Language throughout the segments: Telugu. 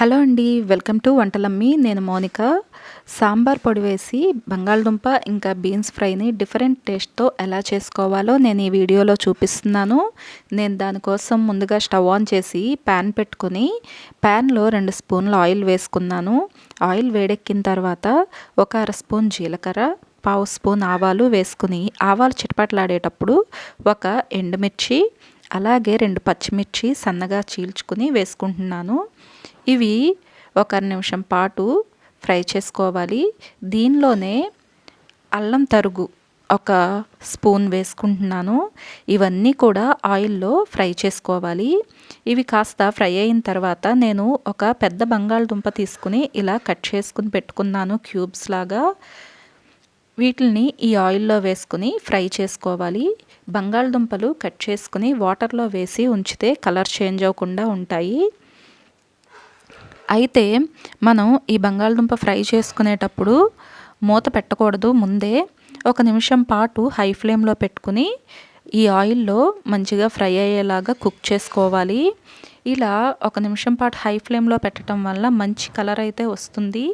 హలో అండి వెల్కమ్ టు వంటలమ్మి. నేను మౌనిక. సాంబార్ పొడి వేసి బంగాళదుంప ఇంకా బీన్స్ ఫ్రైని డిఫరెంట్ టేస్ట్తో ఎలా చేసుకోవాలో నేను ఈ వీడియోలో చూపిస్తున్నాను. నేను దానికోసం ముందుగా స్టవ్ ఆన్ చేసి ప్యాన్ పెట్టుకుని ప్యాన్లో రెండు స్పూన్లు ఆయిల్ వేసుకున్నాను. ఆయిల్ వేడెక్కిన తర్వాత ఒక అర స్పూన్ జీలకర్ర పావు స్పూన్ ఆవాలు వేసుకుని ఆవాలు చిటపట్లాడేటప్పుడు ఒక ఎండుమిర్చి అలాగే రెండు పచ్చిమిర్చి సన్నగా చీల్చుకుని వేసుకుంటున్నాను. ఇవి ఒక నిమిషం పాటు ఫ్రై చేసుకోవాలి. దీనిలోనే అల్లం తరుగు ఒక స్పూన్ వేసుకుంటున్నాను. ఇవన్నీ కూడా ఆయిల్లో ఫ్రై చేసుకోవాలి. ఇవి కాస్త ఫ్రై అయిన తర్వాత నేను ఒక పెద్ద బంగాళదుంప తీసుకుని ఇలా కట్ చేసుకుని పెట్టుకున్నాను క్యూబ్స్ లాగా. వీటిని ఈ ఆయిల్లో వేసుకుని ఫ్రై చేసుకోవాలి. బంగాళదుంపలు కట్ చేసుకుని వాటర్లో వేసి ఉంచితే కలర్ చేంజ్ అవ్వకుండా ఉంటాయి. అయితే మనం ఈ బంగాళదుంప ఫ్రై చేసుకునేటప్పుడు మూత పెట్టకూడదు. ముందే ఒక నిమిషం పాటు హై ఫ్లేమ్లో పెట్టుకుని ఈ ఆయిల్లో మంచిగా ఫ్రై అయ్యేలాగా కుక్ చేసుకోవాలి. ఇలా ఒక నిమిషం పాటు హై ఫ్లేమ్లో పెట్టడం వల్ల మంచి కలర్ అయితే వస్తుంది.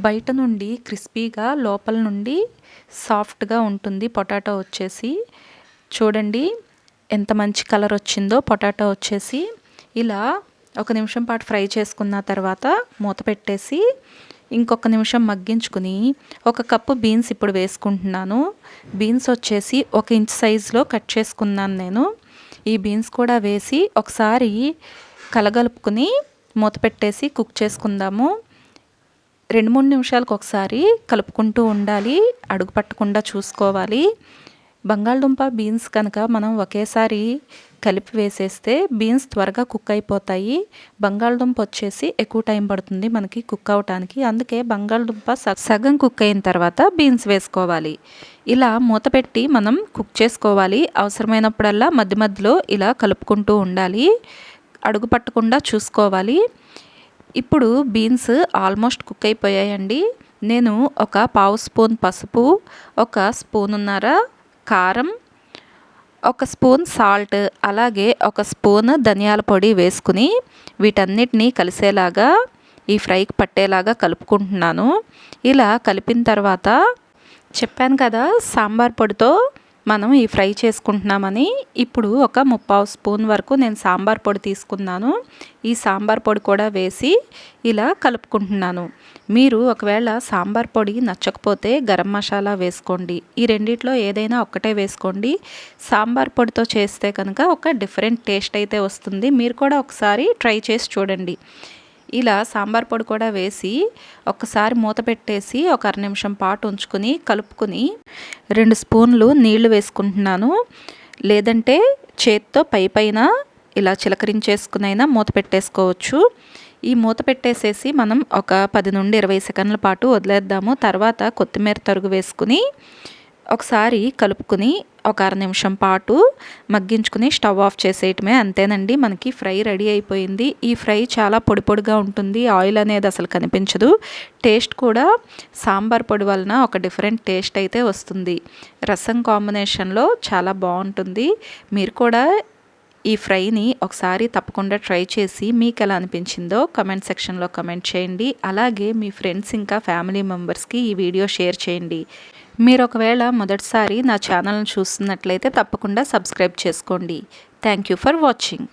బయట నుండి క్రిస్పీగా లోపల నుండి సాఫ్ట్గా ఉంటుంది పొటాటో వచ్చేసి. చూడండి ఎంత మంచి కలర్ వచ్చిందో పొటాటో వచ్చేసి. ఇలా ఒక నిమిషం పాటు ఫ్రై చేసుకున్న తర్వాత మూత పెట్టేసి ఇంకొక నిమిషం మగ్గించుకుని ఒక కప్పు బీన్స్ ఇప్పుడు వేసుకుంటున్నాను. బీన్స్ వచ్చేసి ఒక ఇంచ్ సైజులో కట్ చేసుకున్నాను నేను. ఈ బీన్స్ కూడా వేసి ఒకసారి కలగలుపుకుని మూత పెట్టేసి కుక్ చేసుకుందాము. రెండు మూడు నిమిషాలకు ఒకసారి కలుపుకుంటూ ఉండాలి. అడుగు పట్టకుండా చూసుకోవాలి. బంగాళదుంప బీన్స్ కనుక మనం ఒకేసారి కలిపి వేసేస్తే బీన్స్ త్వరగా కుక్ అయిపోతాయి. బంగాళదుంప వచ్చేసి ఎక్కువ టైం పడుతుంది మనకి కుక్ అవటానికి. అందుకే బంగాళదుంప సగం కుక్ అయిన తర్వాత బీన్స్ వేసుకోవాలి. ఇలా మూత పెట్టి మనం కుక్ చేసుకోవాలి. అవసరమైనప్పుడల్లా మధ్య మధ్యలో ఇలా కలుపుకుంటూ ఉండాలి. అడుగు పట్టకుండా చూసుకోవాలి. ఇప్పుడు బీన్స్ ఆల్మోస్ట్ కుక్ అయిపోయాయండి. నేను ఒక పావు స్పూన్ పసుపు ఒక స్పూన్ ఉన్నారా కారం ఒక స్పూన్ సాల్ట్ అలాగే ఒక స్పూన్ ధనియాల పొడి వేసుకుని వీటన్నిటినీ కలిసేలాగా ఈ ఫ్రైకి పట్టేలాగా కలుపుకుంటున్నాను. ఇలా కలిపిన తర్వాత చెప్పాను కదా సాంబార్ పొడితో మనం ఈ ఫ్రై చేసుకుంటున్నామని ఇప్పుడు ఒక ముప్పావు స్పూన్ వరకు నేను సాంబార్ పొడి తీసుకున్నాను. ఈ సాంబార్ పొడి కూడా వేసి ఇలా కలుపుకుంటున్నాను. మీరు ఒకవేళ సాంబార్ పొడి నచ్చకపోతే గరం మసాలా వేసుకోండి. ఈ రెండిట్లో ఏదైనా ఒక్కటే వేసుకోండి. సాంబార్ పొడితో చేస్తే కనుక ఒక డిఫరెంట్ టేస్ట్ అయితే వస్తుంది. మీరు కూడా ఒకసారి ట్రై చేసి చూడండి. ఇలా సాంబార్ పొడి కూడా వేసి ఒకసారి మూత పెట్టేసి ఒక అర నిమిషం పాటు ఉంచుకుని కలుపుకుని రెండు స్పూన్లు నీళ్ళు వేసుకుంటున్నాను. లేదంటే చేత్తో పై పైన ఇలా చిలకరించేసుకునైనా మూత పెట్టేసుకోవచ్చు. ఈ మూత పెట్టేసేసి మనం ఒక పది నుండి ఇరవై సెకండ్ల పాటు వదిలేద్దాము. తర్వాత కొత్తిమీర తరుగు వేసుకుని ఒకసారి కలుపుకుని ఒక అర నిమిషం పాటు మగ్గించుకుని స్టవ్ ఆఫ్ చేసేయటమే అంతేనండి. మనకి ఫ్రై రెడీ అయిపోయింది. ఈ ఫ్రై చాలా పొడి పొడిగా ఉంటుంది. ఆయిల్ అనేది అసలు కనిపించదు. టేస్ట్ కూడా సాంబార్ పొడి వలన ఒక డిఫరెంట్ టేస్ట్ అయితే వస్తుంది. రసం కాంబినేషన్లో చాలా బాగుంటుంది. మీరు కూడా ఈ ఫ్రైని ఒకసారి తప్పకుండా ట్రై చేసి మీకు ఎలా అనిపించిందో కమెంట్ సెక్షన్లో కమెంట్ చేయండి. అలాగే మీ ఫ్రెండ్స్ ఇంకా ఫ్యామిలీ మెంబర్స్కి ఈ వీడియో షేర్ చేయండి. మీరు ఒకవేళ మొదటిసారి నా ఛానల్ని చూస్తున్నట్లయితే తప్పకుండా సబ్స్క్రైబ్ చేసుకోండి. Thank you for watching.